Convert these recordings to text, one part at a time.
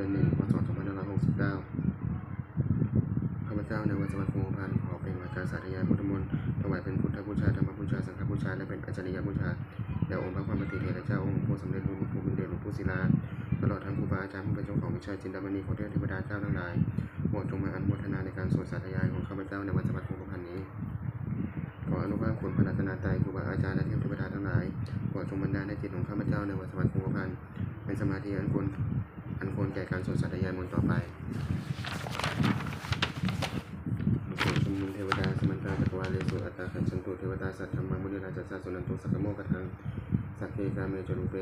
ดือนหนึ่งพศ2569 ข้าพเจ้าในวันสวัสดิ์คงพันขอเป็นวาจาสาธยายพุทธมนต์ถวายเป็นพุทธบูชาธรรมบูชา สังฆบูชา และเป็นอัจฉริยบูชาแด่องค์พระความปฏิเทศเจ้าองค์ผู้สำเร็จรู้ผู้เป็นเดชหลวงปู่ศิลาตลอดทั้งครูบาอาจารย์ผู้เป็นเจ้าของวิชาจินดามณีของเทพเทวดาเจ้าทั้งหลายโปรดจงมาอนุโมทนาในการสวดสาธยายของข้าพเจ้าในวันสวัสดิ์คงพันนี้ขออนุภาพคุณพระรัตนตรัยครูบาอาจารย์และเทพเทวดาทั้งหลายโปรดจงบันดาลให้จิตของข้าพเจ้าในวันสมัครคงพันเป็นสมาธิอันควร อันควรแก่การสวดสัตยายมนต์ต่อไปสุชุมนุมเทวดาสมันตาจักรวาเลสุอัตตาขันชันตุเทวดาสัตธรรมมุนิราชสาสุนันตุสักโมกทังสักเคกาเมจรูเป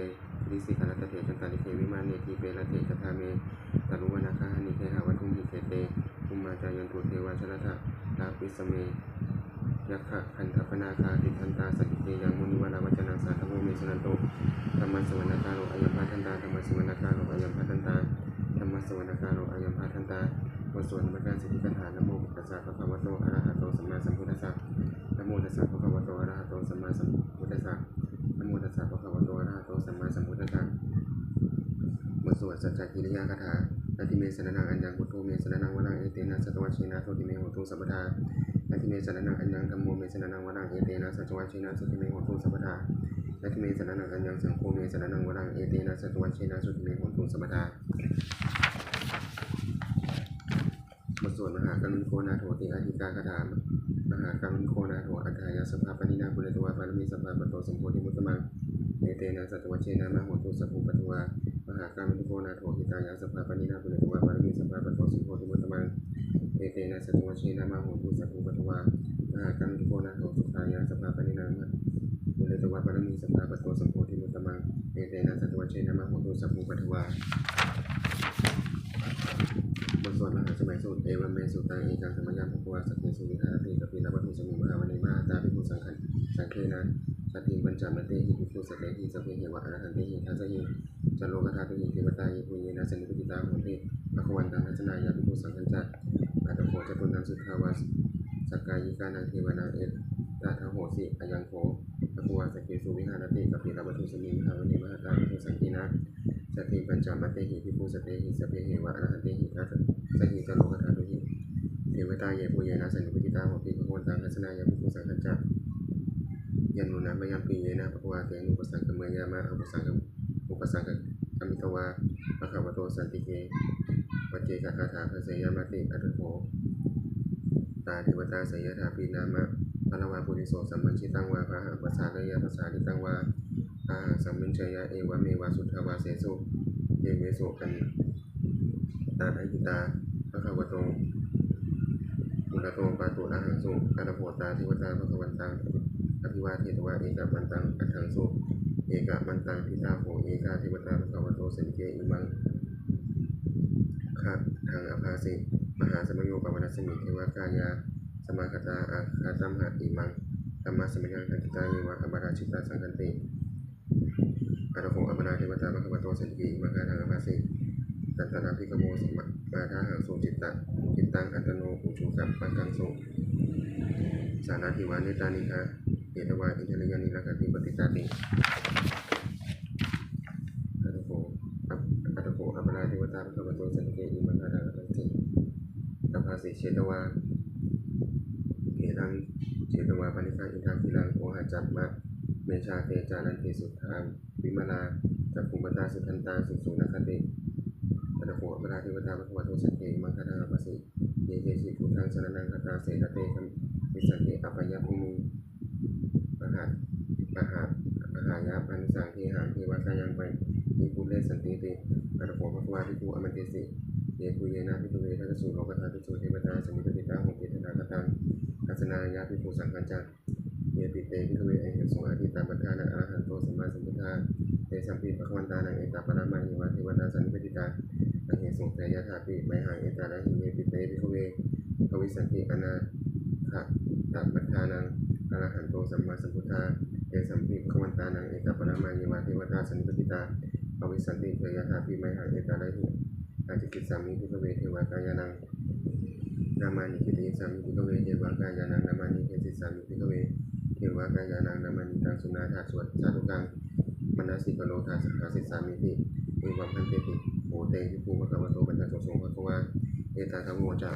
ริสิกาลตเถจันตาลิเควิมาเนทีเปรเถจทาเมตารุวนาคานิเคหาวัตุมหิเขเตภูมิมาจายันตุเทวาชนะทะลาปิสเม ยักขะคันธปนาคาติทันตาสกิเตยังมุนิวาราวัจนังสาธโมเมสนันโตธรรมสวรรคาโรอายัมพาทันตาธรรมสวรรคาโรอายัมพาทันตาธรรมสวรรคาโรอายัมพาทันตาบทสวดธรรมการสิทธิคาถานโมตัสสะภะคะวะโตอะระหะโตสัมมาสัมพุทธัสสะนโมตัสสะภะคะวะโตอะระหะโตสัมมาสัมพุทธัสสะนโมตัสสะภะคะวะโตอะระหะโตสัมมาสัมพุทธัสสะบทสวดสัจจกิริยาคาถานาทิเมสนานังอัญญังพุทโธเมสนานังวรังเอเตนะสัตวัชเชนะโทติเมโหตุสัพพทา ทิเมสนนังอัญญังธรรมโมเมสนนังวรังเอเตนะสัจวัชเชนะสุติเมโหตุสัพพทานาทิเมสนนังอัญญังสังโฆเมสนนังวรังเอเตนะสัจวัชเชนะสุติเมโหตุสัพพทาบทสวดมหากรุณโคนาโถติอาทิกาคาถามหากรุณโคนาโถอัฏฐายาสภาปนินาปุเรตวาปารมีสัพพะปโตสมโพธิมุตตมังเอเตนะสัจวัชเชนะมะโหตุสัพพุปะทวมหากรุณโคนาโถหิตายาสภาปนินาปุเรตวาปารมีสัพพะปโตสมโพธิมุตตมัง เอเตนะสัตวเชนะมาโหตุสัพพุปทวามหากังโกนาโหสุขายาสภาปนินามะมุเลตวะปรมีสัพพะปะโตสัมโพธิมุตตมังเอเตนะสัตวเชนะมาโหตุสัพพุปทวาบทสวดมหาสมัยสูตรเอวัมเมสุตังเอกังสมัยยาภควาสักเกสุวิหารติกปิลวัตถุสมิมหาวันนิมาตาภิกขุสังขันสังเคนะสัตถิปัญจามเตหิภิกขุสัตเตหิสัพเพเหวะอรหันเตหิทัสหิจโลกธาตุหิเทวตาหิปุญเยนะสนิปติตาโหติภควันตังทัศนายาภิกขุสังขันจัต อัตโขจตุนังสุทธาวาสสกกายิกานังเทวนาเอตตาทโหสิอายังโขตะกัวสกเกสุวิหารติกัปปิลวัตถุสมิงมหาวณีมหาตาภิกขุสังกีนะสติปัญจามัตเตหิภิกขุสเตหิสเพเหวะอรหันเตหิทัสสหิจโลกธาตุหิเทวตาเยปุเยนะสันนิปติตาโหติภควันตังทัศนายาภิกขุสังขันจัตยันนุนะมยังปีเยนะภควาเตนุปสังกเมยามะอุปสังกอุปสังกอมิตวาภควโตสันติเก ปัจเจกคาถาภเสยามติอัตโขตาเทวตาสยถาปีนามะพลวาปุริโสสัมมัญชิตังวาพระหะปัสสาระยะปัสสาริตังวาอาสัมมิญชยะเอวะเมวาสุทธาวาเสสุเยเมสุกันตาอหิตาพระขวโตมุลโตปาตุอาหังสุกาลโพตาเทวตาพระขวันตังอภิวาเทตวะเอกมันตังอัฏฐังสุเอกมันตังพิตาโหเอกาเทวตาพระขวโตสันเกอิมัง คะทางอภาสิมหาสมโยปวนาสมิเทวกายา สมาคตาอาคาตัมหะอิมังธรรมสมัยยังคันติตาเยวะอบาราชิตาสังกันติอารโหอบาราเทวตาภควโตสันติมังคาทางอภาสิตันตนาภิกโมสมมาทาหังสุจิตตะจิตตังอัตโนอุชุกัปปังกังสุสานาทิวานิตานิคะเอตวาอินทริยานิรักติปฏิตาติอาระโหอาระโหอบาราเทวตาภควโตสันติอิมังคาทางอภาสิ อภาสิเชตวาเกรัง เชตวาปณิคังอินทาคิลังโอหะจัตมะเมชาเตจานันติสุทธางวิมาลาจักขุมตาสุทันตาสุสุนคติอัตโขอมราเทวตาพระวโตสันเกมังคาทาภาสิเยเกสิพุทธังสรนังคตาเสกเตคัมวิสันติอัปปยภูมิมหาอาหารอาหายาพันสังเทหังเทวกายังไปมีภูเลสันติติอัตโขพระวาทิภูอมันติสิเยปุเยนะพิทุเวทัสสุโลกธาตุสุเทวตาสมิปติตาหุติธนาคตัง สนายาภิภูสังกัญจเยปิเตพิทุเวเอหิสงอาทิตาปัฏฐานะอาหันโตสัมมาสัมพุทธาเตสัมปิปะควันตานังเอตาปรามาหิวะเทวตาสันนิปติตาอเหสงเตยะถาปิไมหังเอตานะหิเยปิเตพิทเวภวิสันติอนาคตาปัฏฐานังอรหันโตสัมมาสัมพุทธาเตสัมปิปะควันตานังเอตาปรามาหิวะเทวตาสันนิปติตาภวิสันติเตยะถาปิไมหังเอตานะหิอาจิกิสามิพิกเวเทวากายานัง นามานิกิติสามิพิกเวเทวากายานังนามานิเทสิสามิพิกเวเทวากายานังนามานิตังสุนาถาสวดสาธุกังมนาสิกโลทาสหาสิสามิติเอวัมพันเตติโหเตพิภูพระคัมโตปัญญาโสสงพระควาเอตาธรรมโมจะ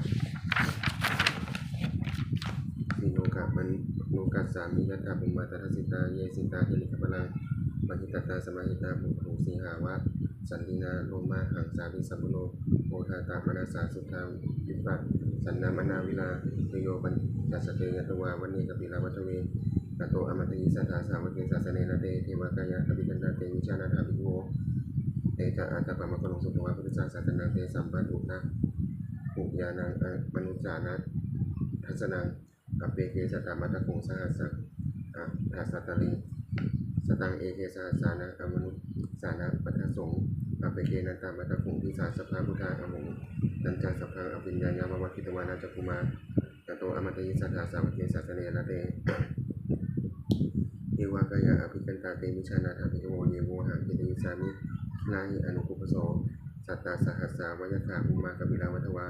สิโนกะมันโนกัสสามิยัตถาภุมมาตทัสิตาเยสิตาเทลิกพลังมหิตตาสมาหิตาภุภูสีหาวะสันตินาโลมาหังสาวิสัมปโนโอทาตามนาสาสุทาวิปัส สันนามนาวิลาโยปัญจสเตยตวาวันนี้กปิลาวัตเวตโตอมตยิสัทธาสาวกเกสาสเนนะเตเทวกายะอภิกันตาเตวิชานาถาภิโวเตจะอาตาปะมะกะลงสุตวะพุทธศาสนาเตสัมปัตุนะปุญานังมนุจานะทัสนังอเปเกสตามัตคงสหัสสะอะทัสตะลิสตังเอเกสหัสสานะอมนุสานะปัทสงอเปเกนันตามัตคงทิสาสภาพุทธาอมง นันจาสัพพังอภิญญาญามวะคิตวานาจักุมาตโตอมตยิสัทธาสาวกเกสาสเนนะเตเยวากายะอภิกันตาเตมิชานาถาภิโวเยโวหังกิติสามิลาหิอนุคุปโสสัตตาสหัสสาวยถาภูมากบิลาวัตวา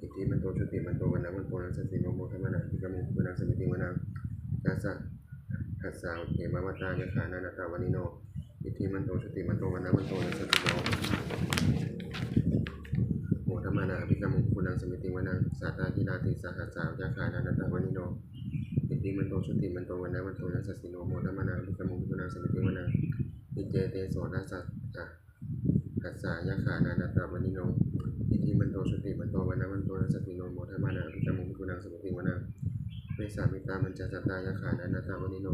อิทธิมันโตชุติมันโตวันนะมันโตนัสสิโนโมทัมนะพิกมุคุนังสมิติวนังกัสสะหัสสาวเทมวัตตายะขานานาตาวานิโนอิทธิมันโตชุติมันโตวันนะมันโตนัสสิโน โมทัมนะพิกมุคุนังสมิติวนังสัตตาทินาติสหัสสาวยะขานานาตาวนิโนอิติมันโตชุติมันโตวันนะมันโตนัสสิโนโมทัมมานาภิกขมุขนาสมิติวนาอิเจเตโสนัสสะอะกัสสายะขานานาตามณิโนอิติมันโตชุติมันโตวันนะมันโตนัสสิโนโมทัมมานาภิกขมุขนาสมิติวนาเวสามิตามันจะสัตตายะขานานาตามณิโน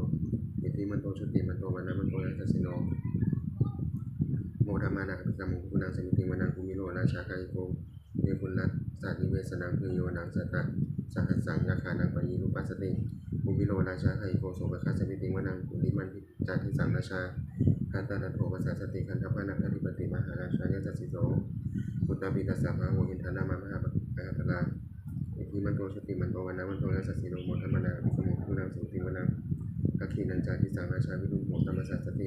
อิติมันโตชุติมันโตวันนะมันโตนัสสิโนโมทัมมานาภิกขมุขนาสมิติวนาภูมิโลราชาคาอิโก เวปุลลัสสานิเวสนังคือโยนังสัตตะสหัสสังยะขานังปยีรูปัสติภูมิโลราชาไคโกโสภคัสมิติวนังปุริมันทิจาทิสังราชาคันตานันโทปัสสะสติคันทพานังคติปติมหาราชายจัสิโสพุตตปิตัสสะภะโวอินทานามามหาปะปะปะลาอิทิมันโตชติมันโตวันนะมันโตนัสสสิโนโมทัมมนาภิกขโมทุนังสุติวนังกัคขีนันจาทิสังราชาวิรุณโหตัมมสสสติ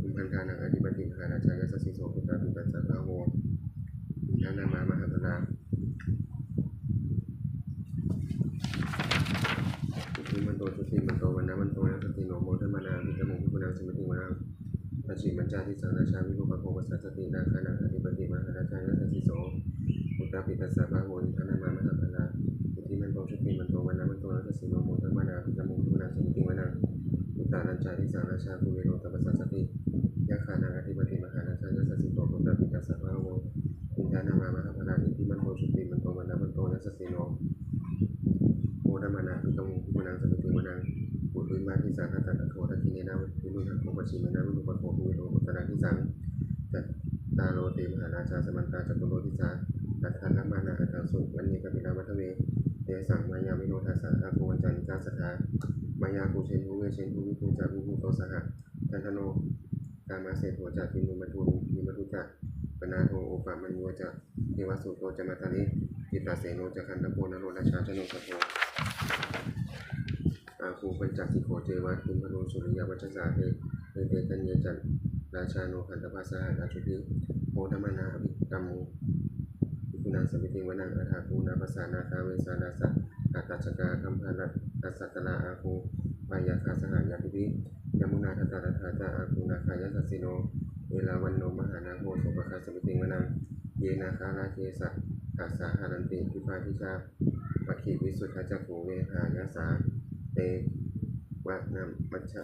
คุมพันธานังอธิปติมหาราชายจัสิโสพุตตปิตัสสะภะโว อินนามามหาปะลาสุติมันโตสุติมันโตวันนะมันโตนะสติโนโมทัมมานาภิกขมุขุนังสมิติวนังปัจฉิมัญจาทิสังราชาวิรูปโภปัสสตินาคานังอธิปติมหาราชายสัสสิโสอุตตปิตัสสะภะโวอินทนามามหาปลาสุติมันโตสุติมันโตวันนะมันโตนะสติโนโมทัมมานาภิกขมุขุนังสมิติวนังอุตตานัญจาทิสังราชาภูเวโรตปัสสสติยะคานังอธิปติมหาราชายสัสสิโสอุตตปิตัสสะ ชิมนาวิรุปโคภูวิโรอุตตราทิสังจัตตาโรเตมหาราชาสมันตาจัตุโรทิสาตัทธานามานาอัตถสุวันนี้กัปิลาวัฒเวเตสังมายาวิโนทัสสะอาภูวันจันติกาสถามายาภูเชนภูเวเชนภูวิภูจาภูภูโตสหะทันทโนกามาเศโทจัติมุมัทุนิมัทุจักปนาโทโอปามันโยจะเทวสุโตจมาตาลิจิตตาเสโนจะคันตะโพนโรราชาชโนสโทอาคูปัญจสิโขเจวะคิมพโนสุริยวัชสาเท เตเตตัญเยจันราชาโนขันตภาสหัสอาชุติโมธรรมนาอภิกรรมูภิกุนังสมิติวนังอัฏฐาภูนาภาษานาคาเวสานาสะอัตตชกาคัมภารัตตัสสตตาอาคูปายาคาสหายาปิวิยมุนาทัตตาทัตาอาคูนาคายาสัสสิโน เวลาวันโนมหานาโหสุปคาสมิติวนังเยนาคาราเกสะกาสสาหารันติพิพาทิชาปะขิวิสุทธาจักขูเวหายาสาเตวะนามมัชฌะ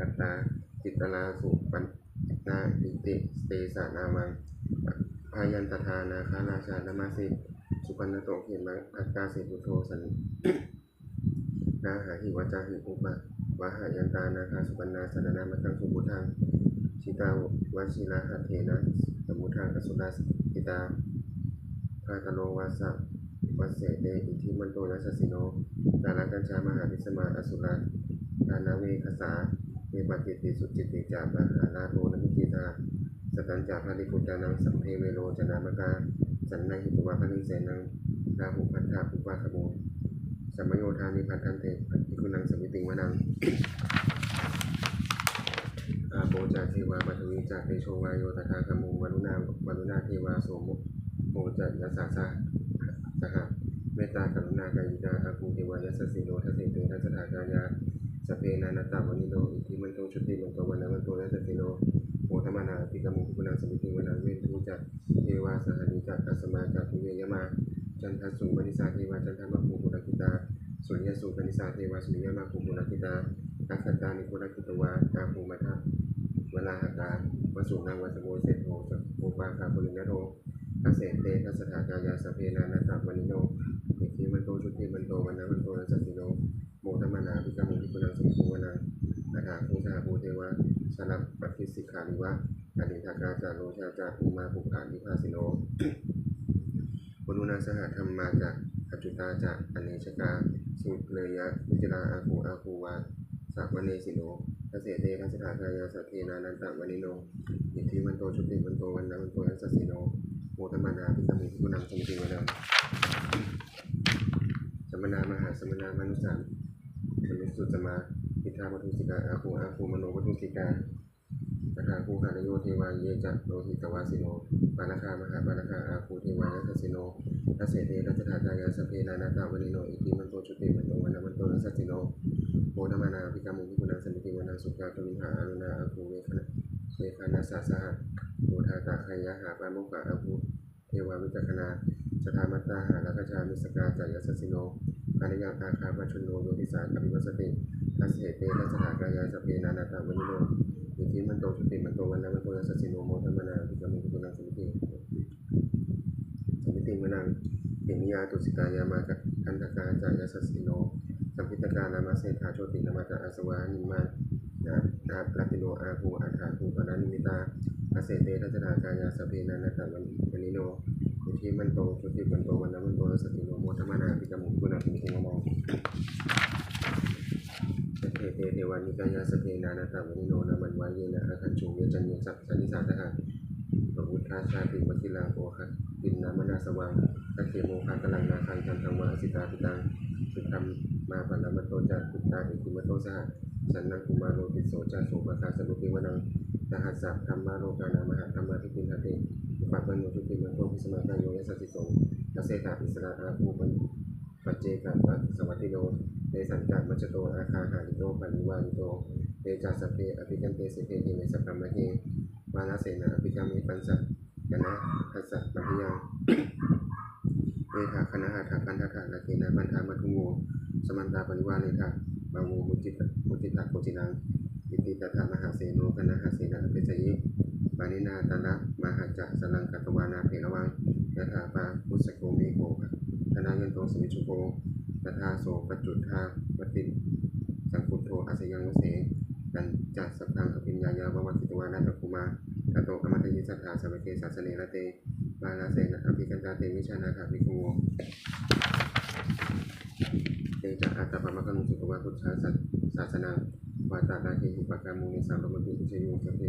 กัตตา จิตลาสุปันนาอิติสเตสานามังพายันตทานาคาราชานามาสิสุปันโตเขมังอัตตาสิปุโทสันนาหาหิวจาหิอุปะวะหายันตานาคาสุปันนาสนนามัตังสุปุทังชิตาวชิลาหะเทนะสมุทังอสุราสิตาภาตโลวาสะวัสเสเตอิทิมันโตนัสสิโนกาลกัญชามหาพิสมาอสุราดานาเวคสา มปฏิติสุจิติจาปะหาลาโทนมิจิตาสตัญจาภาริกุจานังสัมเพเวโรจนามกาสันนหิตุวาพนิเสนังดาหุพัทธาภุปาขโมสัมโยธานิพัทธันเตภิกขุนังสมิติงวนังอาโปจาเทวามัทวีจาเตโชวายโยตถาคโมวรุณาวรุณาเทวาโสโมโมจัตยสสาสะสหเมตตากรุณากายิกาอาคูเทวายสสสิโนทัสสิเตทัสสถากายา สพเพนานาตาวนิโนอิทิมันโตชุติมันโตวันนะมันโตนัสสสิโนโอธรรมนาภิกมุขุนังสมิติวนังเวนทูจักเทวาสหนิจักอัสมาจักเวยมาจันทสุปนิสาเทวาจันทมภูปุรกิตาสุริยสุปนิสาเทวาสุริยมะภูปุรกิตาอัคคตานิปุรกิตวาตาภูมัทะเวลาหตาวสุนังวัสโมเสโทสัพโภปาคาปุรินโรทัสเสเตทัสถากายาสพเพนานาตามณิโนอิทิมันโตชุติมันโตวันนะมันโตนัสสิโนโมทมนาภิกมุภิกุนสมิภูวนังอาถาภูชาภูเทวะ สนับปัตติสิกขานิวะอดิทากาจาโรชาจาภูมาภูขานิพาสิโนวรุณาสหธรรมมาจากปัจจุตาจากอเนชกา สุเลยยะวิจราอาคูอาคูวาสักวเนสิโนทัสเสเตทัสสถากายาสัพเพนานันตะวนิโนอิทธิมันโตชุติมันโตวันนะมันโตยัสสสิโนโมตมานาภิกขมิภิกุนังสมิติวนังสมณามหาสมณามนุสามมนุสุตมา พิธาวัตุสิกาอาคูอาคูมโนวัตุสิกาปทาภูหานโยเทวาเยจะโลหิตวาสิโนปานาคามหาปานาคาอาภูเทวายัสสิโนทัสเสเตทัสสถากายาสเพนานาตาวนิโนอิติมันโตชุติมันโตวันมันโตนัสสิโนโพธมานาภิกามุภิกุณังสมิติวนังสุขากวิหาอารุณาอาภูเวคนะเวคานาสาสหะโพธาตาคยะหาปามุขะอาภูเทวาวิจักขณาสถามัตตาหาลักชามิสกาจายัสสิโนภาริยังอาคาปชนโนโยติสาคปิวัสติ ทัสเสเตทัสสถากายาสพเพนานาตาวนิโนอิทธิมันโตชุติมันโตวันนะมันโตยัสสิโนโมทัมมนาภิกขุมุกุนังสมิติสมิติมนังเอมิยาตุสิกายามาคันตกาจายสสสิโนสัมพิตกานามาเสธาโชตินามาจาอาสวานิมานานาปลติโนอาภูอัฏฐาภูปนานิมิตาอาเสเตทัจนากายาสเพนานาตวันวนิโนอิทธิมันโตชุติมันโตวันนะมันโตยัสสิโนโมทัมมนาภิกขุมุกุนังสมิติมนัง เทเทวานิกายาสเพนานาตาวนิโนนามันวายเยนะอาคันจุเวจันเยสัพสันนิสาตหะปะวุฒาชาติวชิลาโภคะปินนามนาสวังทัเขโมคากลังนาคังทันธังวาสิตาปิตังสุธรรมมาปันามโตจักุตตาอิคุมโตสหสันนังกุมารโรติโสจาโสภคาสรุปิวนังตหัสสะธรรมาโลกานามหาธรรมาทิปินทเตปัปปันโนทุติมันโตพิสมาตายโยยสัสสิโสทัสเสตาอิสระอาภูปันปัจเจกปัสสวัตติโย เตสันจักมัจจโตอาคาหาริโตปานิวานิโตเตจัสสพเพอภิกันเตสิเพเทเมสัพพมะเฮวานาเสนาอภิกรรมเมปัญจกนะทัสสะปะพิยังเวทาคณะหาถาคันทถาละเกนะปันธามัทุโมสมันตาปริวาเนทะบาโวมุจิตมุจิตาโกจินังอิติตถามหาเสโนคณะหาเสนาอภิจยิปานินาตนะมหาจักสลังกัตวานาเพระวังยะถาปาพุสสโกเมโกคณะยันโตสมิชุโก ตถาโสปจจุทาวติสังคุโทอาสยังวเสกันจัดสัพพังอภิญญายาววัติตวานาตคุมาตโตอมตยิสัทธาสัพเพเกศาสเนระเตบาลาเสนะอภิกันตาเตวิชานาถาภิกขุเตจักอัตตปะมะกังสุตวะพุทธาสัศาสนาวาตานาเกหิปะกามุนิสัมปะมะปิอุชโยสพเพ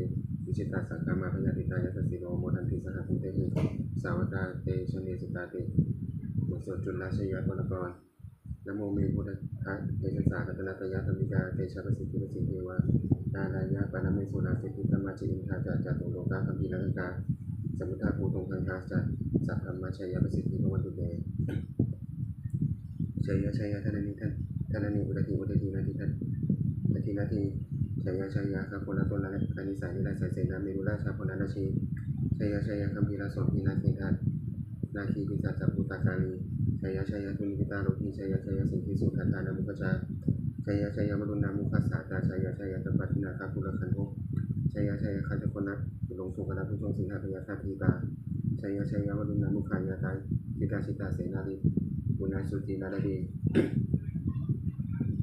วิชิตาสังฆามาพยาติตายาสสิโนโมทันติสหภูเตหิสาวกาเตชเนสุตาเตบทสวดจุลราชยัตวรกร นโมเมพุทธะเตชะสาคัตนาตยะธรรมิกาเตชะประสิทธิประสิทธิเทวานาลายะปานาเมสุนาสิทธิธรรมะจิอินทาจาจาตุโลกาคัมภีรังกาสมุทาภูตรงคังคาจัสัพพมะชัยยะประสิทธิพระวันตุเตชัยยะชัยยะท่านนิท่านท่านนิอุตติอุตตินาทิท่านนาทีนาทีชัยยะชัยยะสัพพละตนละกานิสานิราชเสนาเมรุราชาพนานาชีชัยยะชัยยะคัมภีรสมพินาเททัตนาคีพิสัจจพุตตาการี ชัยยะชัยยะทุนิพิตาโลกีชัยยะชัยยะสิทธิสุขันธานามุขจาชัยยะชัยยะมรุณามุขัสสาตาชัยยะชัยยะตัปปะทินาคาภูรคันโทชัยยะชัยยะคันตะคนนัตุลงสุขนาผู้ทรงสิงหาพยาคาทีตาชัยยะชัยยะมรุณามุขายาตายจิตาชิตาเสนาลิบุญาสุตินาลดี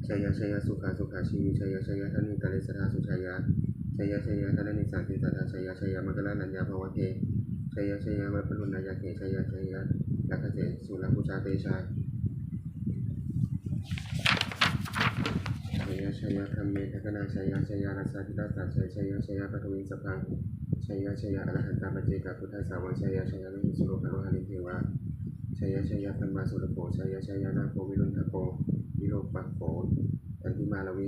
ชัยยะชัยยะสุขาสุขาชีวิชัยยะชัยยะทานิตาเลสทาสุชัยะชัยยะชัยยะทานิสันติตาชัยยะชัยยะมังคลานัญญาภวะเทชัยยะชัยยะวัปรุณายาเกชัยยะชัยยะ ลักขเสสุรพุชาเตชาชัยยะชัยยะธรรมเมทัคนาชัยยะชัยยะรัสสาธิตาสัจชัยชัยยะชัยยะปฐวินสัพพังชัยยะชัยยะอรหันตาปเจกพุทธสาวังชัยยะชัยยะวิสุโลกโลหะนิเทวาชัยยะชัยยะธรรมาสุรโภชัยยะชัยยะนาโควิรุณทโกวิโรปักโขตันติมาลวิ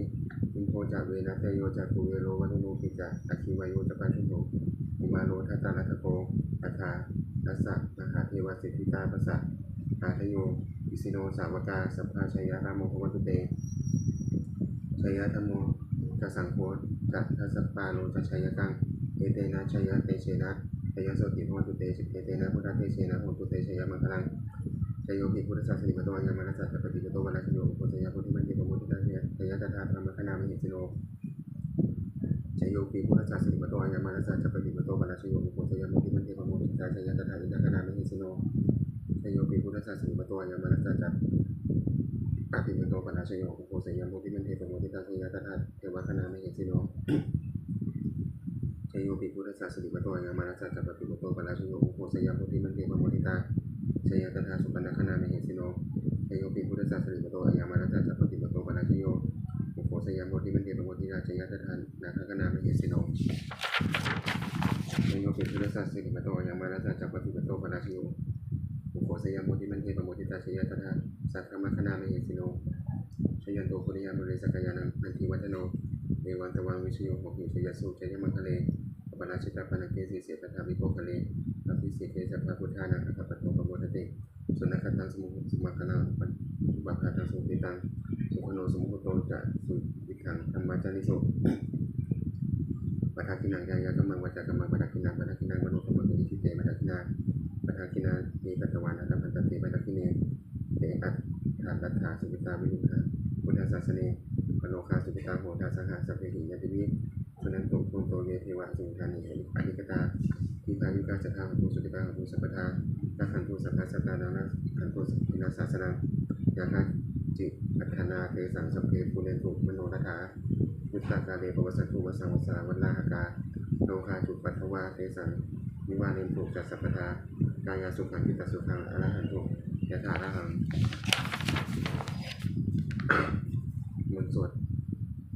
อินโพจากเวนะเตโยจักขุเวโรวันุโนปิจาอคิวายโยจะปัจจุโตอุมาโลทัตตาลัทโกอัฏฐา ทัสสะมหาเทวสิทธิตาปัสสะอาทโยอิสิโนสาวกาสัพพาชัยยะรามโมภวตุเตชัยยะธรรมโมจะสังโฆจะทัสสปาโลจะชัยยะกังเอเตนะชยเตเชนะชยโสติภวตุเตเอเตนะพุทธเตเชนะโหตุเตชยมังคลังชยโยภิพุทธศาสนิปโตอัญญมานัสสะจัปปติปโตวราชโยโพชยพุทธิมันเตปโมทิตาเนชยตถาธรรมคณามหิสิโน ชยโยภิพุทธศาสนิปโตอัญญมานัสสะจัปปติโตวราชโยโพชยพุทธิมันเตปโมทิตาชยตถาอินทคณามิสิโนชยโยภิพุทธศาสนิปโตอัญญมานัสสะจัปปติโตวราชโยโพชยพุทธิมันเตปโมทิตาชยตถาเทวคณามิสิโนชยโยปิพุทธศาสนิปโตยามานัสสะจัปปติโตปะราชโยโคสยามพุทธิมันเตปะโมทิตาชยตถาสุปันนคณามิสิโนชยโยปิพุทธศาสนิปโตยามานัสสะจัปปติโตปะราชโยโค สยามพุทธิมันเตปะโมทิตาชยตถานนาคคณาเมหิสิโนชยโยปิพุทธศาสนิปโตยามานัสสะจัปปติปโตปะราชโยโคสยามพุทธิมันเตปะโมทิตาชยาตถาสัทธรรมคณาเมหิสิโนชยันโตปุริยามุเรสกยานังอันทิวัฒโนเอวันตวังวิชโยโหหิชยสุชยมังคะเลปนาชิตาปนาเกสีเสตถาวิโกคะเลอภิสิเกสัพพพุทธานังอัคปโตปโมทติสุนัขตังสมุสมัคณาปัจจุบัคตังสุปิตัง สุขโนสมุโตจะสุวิคังธรรมาจานิโสปัทากินังยายากำมังวาจากำมังปัทากินังปัทากินังมโนกำมังวิธิเตปัทากินาปัทากินาเอกัตวานันตพันตติปัทากิเนเตอัตถาตัตถาสุปิตาวิลุขาพุทธศาสเนปโนคาสุปิตาโหตาสหาสัพเพหิยติวิสุนันตุภูโตเยเทวะสุธานิอนิกตาทีพายุกาสทาภูสุกิตาภูสัพพทาลักขันตุสัพพะสัพพานานะขันตุสินาสาสนังยาคั จิอัฏฐานาเทสังสัพเพปุเรนตุมโนรถายุตตากาเลปวัสสันตุวสังวสาวันลาหกาโลคาจุปัทถวาเทสังนิวาเนนตุจัสสัพพทากายาสุขังกิตาสุขังอรหันตุยะถาระหังมนสวด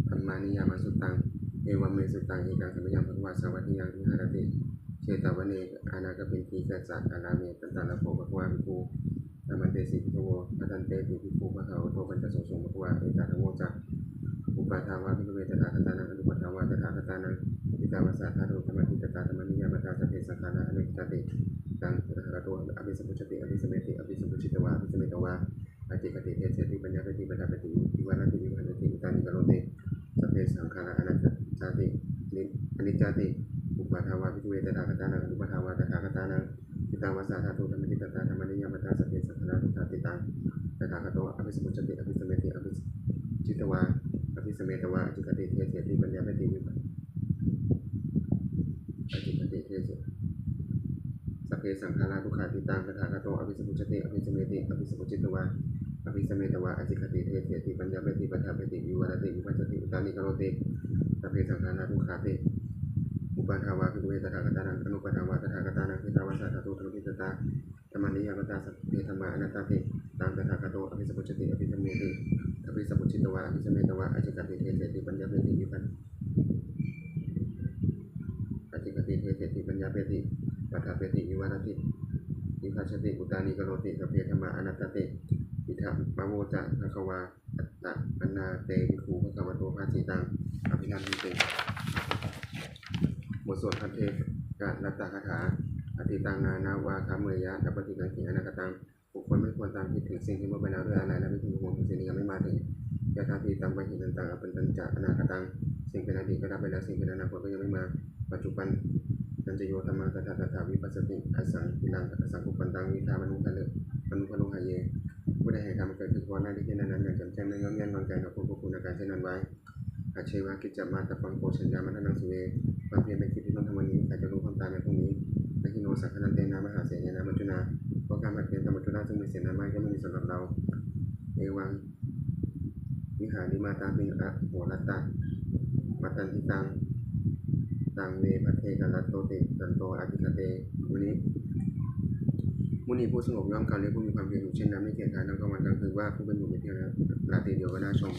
ธรรมานิยามาสุตัง เอวัมเมสุตังเอกังสมัยยังภควาสาวัติยังวิหารติเชตาวเนอานาคปินทีกัสสะอาราเมตันตาลโภภควาภิก ธรรมเตสิภิกขโวพัทันเตปิภิกขุภะคะวโตปัญจโสสงภควาเอกาทโวจักอุปาทาวาภิกขเวตถาคตานังอนุปทาวาตถาคตานังปิตาวาสาธาโรธรรมติตตาธรรมนิยามตาสเพสังขาราอเนกตติตังตถาคตโตอภิสัมพุชติอภิสมเมติอภิสัมพุชิตวาอภิสมเมตวาอจิกติเทเสติปัญญาปฏิปทาปฏิวิวัรติวิวัรติตานิกโรเตสเพสังขาราอนัตจาตินิอนิจจติอุปาทาวาพิจเวตถาคตานังอนุปทาวาตถาคตานัง ตาวาสาธาตุธรรมติตตาธรรมนิยมตาสพเพสังขาทุกขาติตังตถาคตโตอภิสมุจติอภิสเมติอภิจิตวาอภิสเมตวาจิกติเทเสติปัญญาปฏิวิปัสอจิกติเทเสสัพเพสังขาราทุกขาติตังตถาคตโตอภิสมุจติอภิสเมติอภิสมุจิตวาอภิสเมตวาอจิกติเทเสติปัญญาปฏิปทาปฏิวิวัรติวิปัสสติอุตานิกโรติสัพเพสังขาราทุกขาติ ปาทาวาภิกขุเวตถาคตานังอนุปทาวาตถาคตานังพิตาวาสาธาตุธรรมิตตาธรรมานิยามตาสัพเพธรรมาอนัตตาเทตามตถาคโตอภิสัพพุชติอภิธรรมเมติอภิสัพพุชิตวาอภิสมเมตวาอจิกติเทเสติปัญญาเปติวิปันอจิกติเทเสติปัญญาเปติปัฏฐาเปติวิวานาติวิภัชติอุตานิกโรติสัพเพธรรมาอนัตตาเตอิทัปะโมจะภะคะวาอัตตะอนาเตวิคูภะคะวะโตภาสิตังอภินันทิ สวดพันเทศกะรัตตคาถาอติตังนานาวาคาเมยะดัปฏิกังขีอนาคตังบุคคลไม่ควรตามคิดถึงสิ่งที่เมื่อไปแล้วด้วยอะไรและไม่ถึงห่วงถึงสิ่งที่ยังไม่มาถึงยะทาพีตังไปหินันตังอปันตันจะอนาคตังสิ่งเป็นอดีตก็ดับไปแล้วสิ่งเป็นอนาคตก็ยังไม่มาปัจจุบันนันจโยธรรมาตถาตถาวิปัสสติอสังกินังอสังกุปันตังวิธามนุทะเลมนุพนุหายเยผู้ใดให้ทำเกิดขึ้นก่อนหน้าที่นั้นนั้นอย่างจำแจ้งไม่งอมแงนวางใจกับคุณพระคุณอาการเช่นนั้นไว้อาเชวากิจจมาตะปังโกชัญญามันนังสุเว ความเพียรเป็นกิจที่ต้องทำวันนี้แต่จะรู้ความตายในพรุ่งนี้และกิโนสักนันเตนามหาเสนามัจจุนาเพราะการผัดเพียรธรรมจุนาซึ่งมีเสนาไม่ก็ไม่มีสำหรับเรา เอวังวิหาริมาตาปิอะโหรัตตามัตันทิตังตังเวพัเทกัลัตโตติตันโตอาติคเตมุนิมุนีผู้สงบย่อมการเรียกผู้มีความเพียรอยู่เช่นนั้นไม่เกี่ยจคร้านทั้งกลางวันกลางคืนว่าผู้เป็นอยู่ในเพียงราตีเดียวก็น่าชม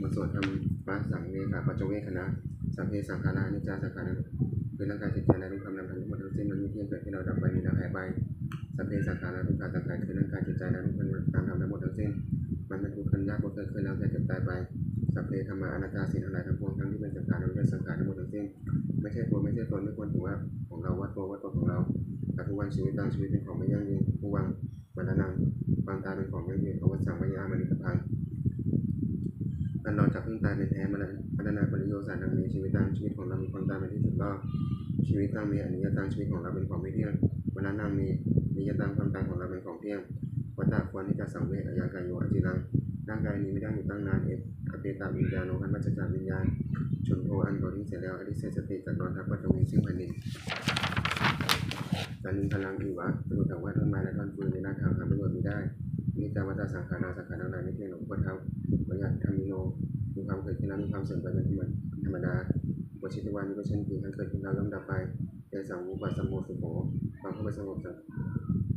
บทสวดธรระสังเวขาปัจจเวคณะ สัพเพสังขารานิจจาสังขารคือร่างกายจิตใจและรูปคำนามทั้งหมดทั้งสิ้นมันไม่เที่ยงเกิดที่เราดับไปมีแล้วหายไปสัพเพสังขาราทุกขาสังขารคือร่างกายจิตใจและรูปคำนามทั้งหมดทั้งสิ้นมันเป็นทุกข์ขันยากบ่เกิดขึ้นแล้วแก่เจ็บตายไปสัพเพธรรมาอนัตตาสิ่งทั้งหลายทั้งปวงทั้งที่เป็นสังขารและไม่ใช่สังขารทั้งหมดทั้งสิ้นไม่ใช่ตัวไม่ใช่ตนไม่ควรถือว่าของเราว่าตัวว่าตนของเราแต่ทุกวันชีวิตบางชีวิตเป็นของไม่ยั่งยืนทุกวันวันละนังบางตาเป็นของยั่งยืนเขาว่าสั่งวิญญาณมณิตพังอัน เราจะพึ่งตายเป็นแท้มาแล้วพัฒนาปริโยสารดังมีชีวิตตั้งชีวิตของเรามีความตายเป็นที่สุดรอบชีวิตตั้งมีอนิจจตังชีวิตของเราเป็นของไม่เที่ยงวันนั้นนังมีนิจจตังความตายของเราเป็นของเที่ยงวัฏฏะควรที่จะสังเวชอายากายโยอจิรังร่างกายนี้ไม่ได้อยู่ตั้งนานเอกอเปตาวิญญาณโนคันวัจจาวิญญาณชนโทอันบริเสร็จแล้วอริเสสติจากนอนทับปัตวีซึ่งแผ่นดินจันนิพลังอีวะสรุปจากว่าต้นไม้และต้นฟืนในหน้าทางหาประโยชน์ไม่ได้นิจจาวัฏสังขาราสังขารทั้งหลาไม่เที่ยงหรอกพุทธะวิญญาณธรรมิโนมีความเกิดขึ้นแล้วมีความเสื่อมไปเป็นธรรมดาบทชิตวานี้ก็เช่นกันเกิดขึ้นแล้วย่อมดับไปเป็นสังวุปัสสมโมสุโขความเข้าไปสงบสัง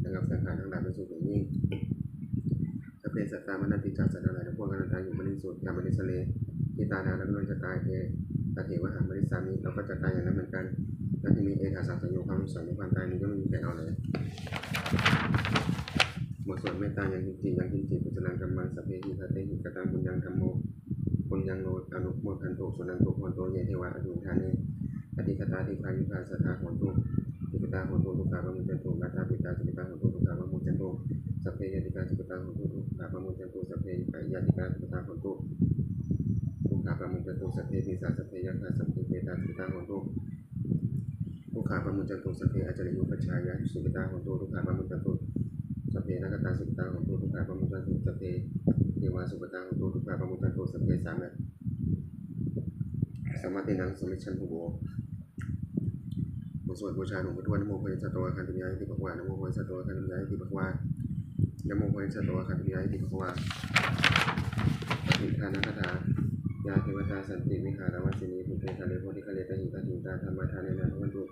นะครับสังขารทั้งหลายเป็นสุขอย่างยิ่งถ้าเป็นสัตตามนันติจักสัตว์อะไรทั้งพวกอนันตาอยู่มนิสุทธิ์กรรมนิสเลที่ตายแล้วแล้วก็จะตายเทตาเทวหามนิสามีเราก็จะตายอย่างนั้นเหมือนกันและที่มีเอธาสังสยโยความรู้สึกในความตายนี้ก็ไม่มีใครเอาเลย บทสวดเมตตายังจริงยังจริงจิตปัจจนังกรรมังสัพเพหิคาเตหิกตังบุญยังธรรมโมปุญญังโนอนุโมทันตุสุนันตุโหนโตเยเทวะอนุทานิอธิคตาทิพายุคาสทาโหนตุจุกตาโหนตุทุกขาปมุจจันตุมาตาปิตาจุกตาโหนตุทุกขาปมุจจันตุสัพเพยติกาจุกตาโหนตุทุกขาปมุจจันตุสัพเพยติกาจุกตาโหนตุทุกขาปมุจจันตุสัพเพปิสาสัพเพยัคฆาสัพเพเปตาจุกตาโหนตุทุกขาปมุจจันตุสัพเพอจริยุปชายะสุกตาโหนตุทุกขาปมุจจันตุ สัพเพนักตาสุกตาโหนตุทุกขาปมุจจันตุสัพเพเทวาสุกตาโหนตุทุกขาปมุจจันตุสัพเพสามะสมมาตินังสมิชันภูโบบทสวดบูชาหลวงพ่อทวดนโมพธิสัตว์ตัวคันธมิยาอิติภควานโมพธิสัตว์ตัวคันธมิยาอิติภควานโมพธิสัตว์ตัวคันธมิยาอิติภควาปฏิทานัคถายาเทวตาสันติวิหารวัสินีภูเทคาเลโพธิคาเลตหิตาหิตาธรรมทานเนนะพันตุ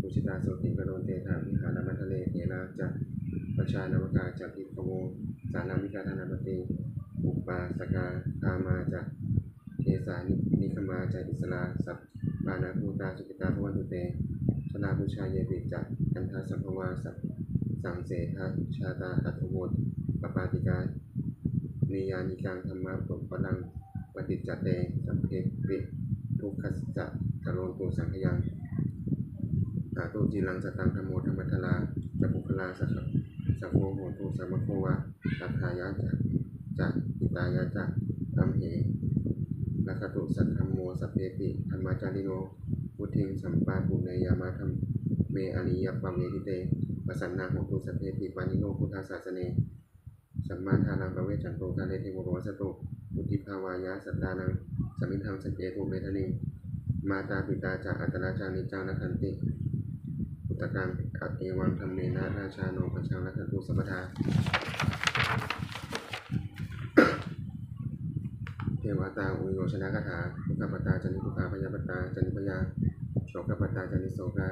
ปุชิตาโสติกโดนเตถาวิหารมัทะเลเถราจะ ประชานวกาจักทิพโวสานามิกาธนาปติอุปาสกาคามาจะเทสานินิคมาจากอิสลาสัพปานาภูตาสุกิตาภวันตุเตชนาบูชาเยปิจักอันทาสัมภวาสัพสังเสทะชาตาอัตโวตปปาติกานิยานิกังธรรมะปปลังปฏิจจเตสัมเพปิทุกขสจะกะโลตุสังขยังตาตุจีรังสตังธรรมโมธรรมทลาจะปุคลาสัพ สัพโมโหตุสัมมโควะสัทธายะจะจะอิตายะจะตัมเหลักตุสัทธมโมสัพเพติธรรมาจาริโนพุทธิงสัมปาปุเนยามาธรรมเมอริยปัมเมทิเตปสันนาโหตุสัพเพติปานิโนพุทธาศาสเนสัมมาทานังปะเวชันโตกาเลเทโวโรสโตปุติภาวายะสัตตานังสมิทังสัจเจตุเมทนีมาตาปิตาจาอัตราจานิจานัคันติ อุตตังอัตเอวังธรรมเมนะราชาโนปชังนัคันตุสัพพทาเทวตาอุโยชนะคาถาทุกขปตาจันิทุกขาพยาปตาจันิพยาโสกปตาจันิโสกา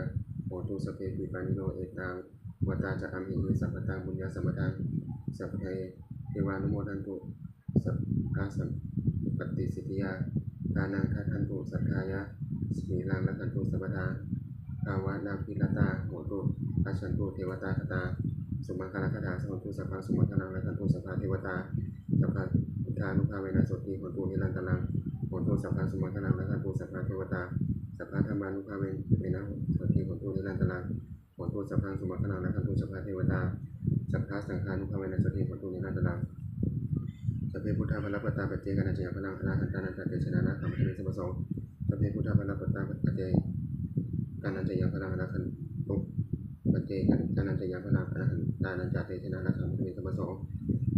โหตุสเพปิปานิโนเอตังวตาจะอัมหินิสัพพตังบุญญาสัมปทังสัพเพเทวานุโมทันตุสัพพะสัมปฏิสิทธิยาทานังทัทันตุสัทธายะสีลังละคันตุสัพพทา ภาวะนาพิลตาโหตุอาชันตุเทวตาคตาสุมังคลคาถาสัมตุสัพพะสุมังคลังละคันตุสัพพะเทวตาสัพพะพุทธานุภาเวนะสติโหตุนิรันตรังโหตุสัพพะสมาคนังและกันตุสัพพะเทวตาสัพพะธรรมานุภาเวนะสติโหตุนิรันตรังโหตุสัพพะสมาคนังและกันตุสัพพะเทวตาสัพพะสังฆานุภาเวนะสติโหตุนิรันตรังสัพเพพุทธาภลปตาปัจเจกนัจจยพลังอนาหันตานันตเตชนะนะธรรมะเมสัมปโสสัพเพพุทธาภลปตตาปัจเจ กนันจจยพลังอนาหันตุปัจเจกนันจจยพลังอนาหันตานันจเตชนะนะธรรมะเมสัมปโส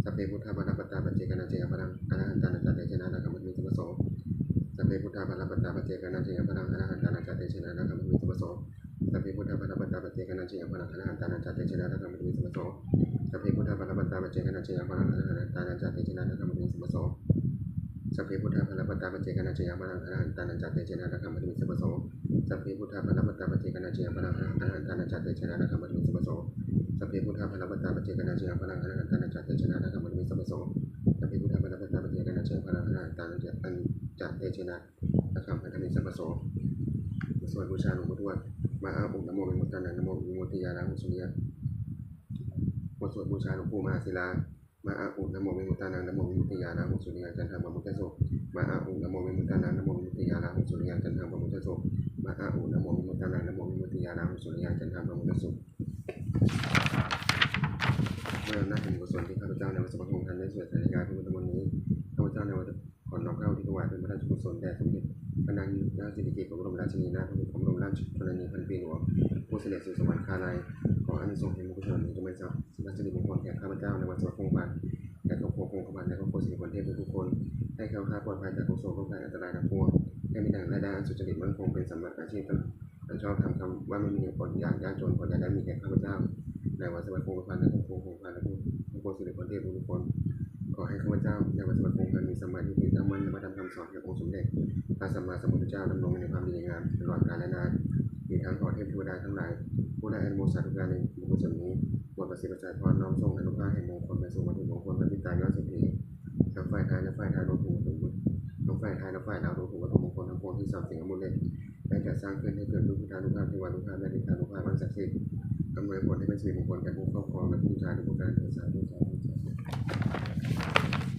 สัพเพพุทธาภลปตตาปัจเจกันันจจยพลังอรหันตานันตเตชนะนะธรรมะมิสัมปโสสัพเพพุทธาภลปตตาปัจเจกันันจจยพลังอรหันตานันตเตชนะนะธรรมะมิสัมปโสสัพเพพุทธาภลปัตตาปัจเจกนันจจยพลังอรหันตานันตเตชนะนะธรรมะมิสมปโสสัพเพพุทธาภลปัตตาปัจเจกนันจจยพลังอรหันตานันตเตชนะนะธรรมะมิสมปโสสัพเพพุทธาภลปัตตาปัจเจกนันจจยพลังอรหันตานันตเตชนะนะธรรมะมิสมปโส สัพเพพุทธาภลปตตาปัจเจกนัจจยพลังอรหันตานัตเตชนะนะธรรมะมิสมปโสสัพเพพุทธาภลปตตาปัจเจกนาเจยพลังอรหันตานัจจเตชนะนะธรรมะมิสมปโสสัพเพพุทธาภลปตตาปัจเจกนาเจยพลังอรหันตานัจจอันจัเตชนะนะธรรมะมิสมปโสสวดบูชาหลวงพ่อทวดมาอาองค์นโมวิมุตตานังนโมวิมุติยาลังสุริยะบทสวดบูชาหลวงปู่มหาศิลามาอาอุนโมวิมุตานังนโมวิมุติยาลังสุริยะจันทร์บมุตโสมาอาอุนโมวิมุตานังนโมวิมุติยาลังสุริยะจันทร์บมุตโส มาอาอุนโมวิมุตตานังนโมวิมุตติยาลังสุริยะจันทร์บมุตตโสเมื่อนาจแห่งกุศลที่ข้าพเจ้าในวัดสมพงษ์ทันได้สวดสาธยาพระพุทธมนต์นี้ข้าพเจ้าในวันขอน้อมเข้าที่ถวายเป็นพระราชกุศลแด่สมเด็จพระนางนาถสิริกิติ์ของบรมราชินีนาถพระบรมราชชนนีพันปีหลวงผู้เสด็จสู่สวรรคาลัยขออันทรงเป็นมุขชนนี้จงเป็นสัพสิริมงคลแก่ข้าพเจ้าในวันสวรรคงพันและครอบครัวคงกระพันและครอบครัวสิริวัลเทพทุกคนให้แคล้วคลาดปลอดภัยจากทุกโศกทุกภัยอันตรายทั้งปวง ให้มีดังรายได้อันสุจริตมั่นคงเป็นสำนักอาชีพอันชอบทำคำว่าไม่มีคนอยากยากจนคนอยากได้มีแก่ข้าพเจ้าในวันสวรรคงพันธ์และครอบครัวคงพันธ์และครอบครัวสิริวัลเทพทุกคนขอให้ข้าพเจ้าในวันสวรรคงการมีสมาธิที่ตั้งมั่นในพระธรรมคำสอนขององค์สมเด็จพระสัมมาสัมพุทธเจ้าดำรงในความดีงามตลอดกาลและนานมีทั้งขอเทพเทวดาทั้งหลายผู้ได้อนุโมทนาทุกการในบุญกุศลนี้บวชประสิทธิ์ประสาพรน้อมส่งอนุภาพแห่งมงคลไปสู่วัตถุมงคลพระพิตายอดสุธีทั้งฝ่ายทายและฝ่ายทายรวมถึงวัตถุมงคลทั้งฝ่ายทายและฝ่ายเรารวมถึงวัตถุมง คือสามสิ่งทั้งหมดเลยและจัดสร้างขึ้นให้เกิดรูปพุทธานุภาที่วันุภาพและนิทานุภาพอันศักดิ์สิทธิ์กำเนิดผลให้เป็นสิ่งมงคลแก่ผู้ครอบครองและผู้ชายทุกประการเถิดสาธุสาธุสาธุ